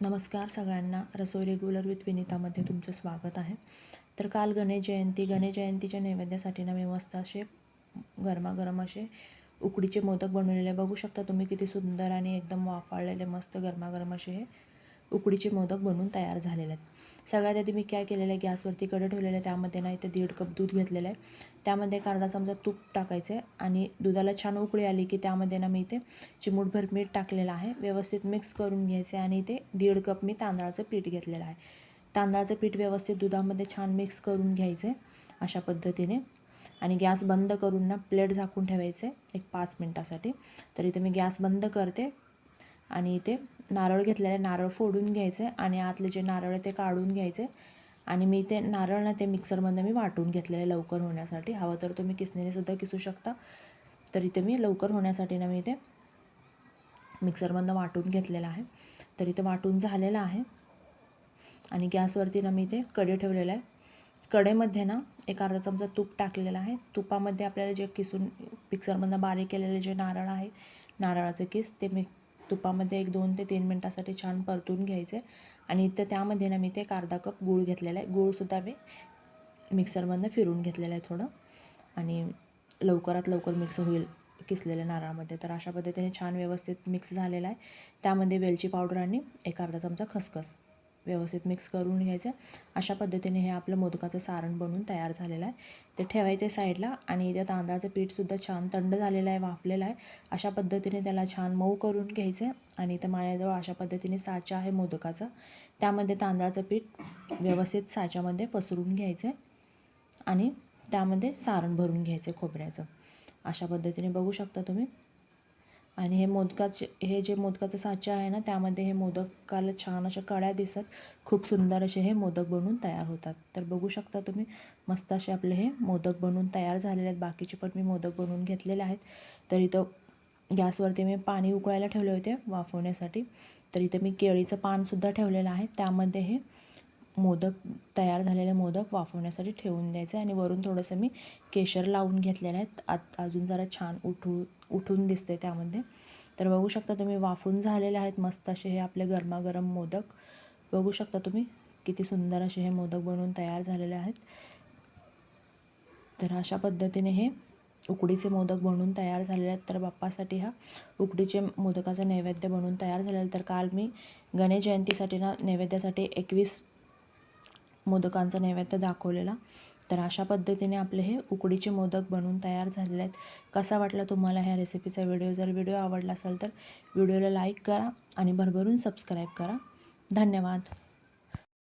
नमस्कार सगळ्यांना. रसोई regular with विनितामध्ये तुमचं स्वागत आहे. तर काल गणेश जयंती. गणेश जयंतीच्या नैवेद्यासाठी ना मी मस्त असे गरमागरम असे उकडीचे मोदक बनवलेले. बघू शकता तुम्ही किती सुंदर आणि एकदम वाफाळलेले मस्त गरमागरम असे हे उकडीचे मोदक बनवून तयार झालेले आहेत. सगळ्यात आधी मी काय केलेलं आहे? गॅसवरती कडे ठेवलेलं आहे. त्यामध्ये ना इथे दीड कप दूध घेतलेलं आहे. त्यामध्ये एक अर्धा चमचा तूप टाकायचं आहे आणि दुधाला छान उकळी आली की त्यामध्ये ना मी इथे चिमूटभर मीठ टाकलेलं आहे. व्यवस्थित मिक्स करून घ्यायचे आणि इथे दीड कप मी तांदळाचं पीठ घेतलेलं आहे. तांदळाचं पीठ व्यवस्थित दुधामध्ये छान मिक्स करून घ्यायचं आहे अशा पद्धतीने. आणि गॅस बंद करून ना प्लेट झाकून ठेवायचे एक पाच मिनटासाठी. तर इथे मी गॅस बंद करते. आणि इथे नारळ घेतलेले नारळ फोडून घ्यायचे आणि आतले जे नारळ आहे ते काढून घ्यायचे. आणि मी ते नारळ ना ते मिक्सरमध्ये मी वाटून घेतलेले लवकर होण्यासाठी. हवं तर तुम्ही किसणीने सुद्धा किसू शकता. तर इथे मी लवकर होण्यासाठी ना मी इथे मिक्सरमधनं वाटून घेतलेलं आहे. तर इथे वाटून झालेलं आहे. आणि गॅसवरती ना मी इथे कडे ठेवलेलं आहे. कढईमध्ये ना एक अर्धा चमचा तूप टाकलेलं आहे. तुपामध्ये आपल्याला जे किसून मिक्सरमधनं बारीक केलेले जे नारळ आहे नारळाचं किस ते मी तुपामध्ये एक दोन ते तीन मिनटासाठी छान परतून घ्यायचे. आणि इथं त्यामध्ये ना मी ते एक अर्धा कप गूळ घेतलेला आहे. गूळसुद्धा मी मिक्सरमधनं फिरून घेतलेलं आहे थोडं. आणि लवकरात लवकर मिक्स होईल किसलेल्या नारळामध्ये. तर अशा पद्धतीने छान व्यवस्थित मिक्स झालेला आहे. त्यामध्ये वेलची पावडर आणि एक अर्धा चमचा खसखस. व्यवस्थित मिक्स करून घ्यायचं. अशा पद्धतीने हे आपलं मोदकाचं सारण बनून तयार झालेलं आहे. ते ठेवायचे साईडला आणि इथे तांदळाचं पीठसुद्धा छान थंड झालेलं आहे वाफलेलं आहे. अशा पद्धतीने त्याला छान मऊ करून घ्यायचं आहे आणि इथं माझ्याजवळ अशा पद्धतीने साचा आहे मोदकाचा. त्यामध्ये तांदळाचं पीठ व्यवस्थित साच्यामध्ये पसरून घ्यायचं आहे आणि त्यामध्ये सारण भरून घ्यायचं खोबऱ्याचं. अशा पद्धतीने बघू शकता तुम्ही. आणि हे मोदकाचे हे जे मोदकाचं साचा आहे ना त्यामध्ये हे मोदकाला छान अशा कळ्या दिसत. खूप सुंदर असे हे मोदक बनवून तयार होतात. तर बघू शकता तुम्ही मस्त असे आपले हे मोदक बनवून तयार झालेले आहेत. बाकीचे पण मी मोदक बनवून घेतलेले आहेत. तर इथं गॅसवरती मी पाणी उकळायला ठेवले होते वाफवण्यासाठी. तर इथं मी केळीचं पानसुद्धा ठेवलेलं आहे. त्यामध्ये हे मोदक तयार झालेले मोदक वाफवण्यासाठी ठेवून द्यायचे आणि वरून थोडंसं मी केशर लावून घेतलेलं आहे. आत अजून जरा छान उठू उठून दिसते त्यामध्ये. तर बघू शकता तुम्ही वाफून झालेले आहेत मस्त असे हे आपले गरमागरम मोदक. बघू शकता तुम्ही किती सुंदर असे हे मोदक बनवून तयार झालेले आहेत. तर अशा पद्धतीने हे उकडीचे मोदक बनवून तयार झालेले आहेत. तर बाप्पासाठी हा उकडीचे मोदकाचा नैवेद्य बनवून तयार झालेला तर काल मी गणेश जयंतीसाठी ना नैवेद्यासाठी एकवीस मोदकांचा नैवेद्य दाखवलेला. तर अशा पद्धतीने आपले हे उकडीचे मोदक बनवून तयार झालेले आहेत. कसा वाटला तुम्हाला ह्या रेसिपीचा व्हिडिओ जर व्हिडिओ आवडला असेल तर व्हिडिओला लाईक करा आणि भरभरून सबस्क्राईब करा. धन्यवाद.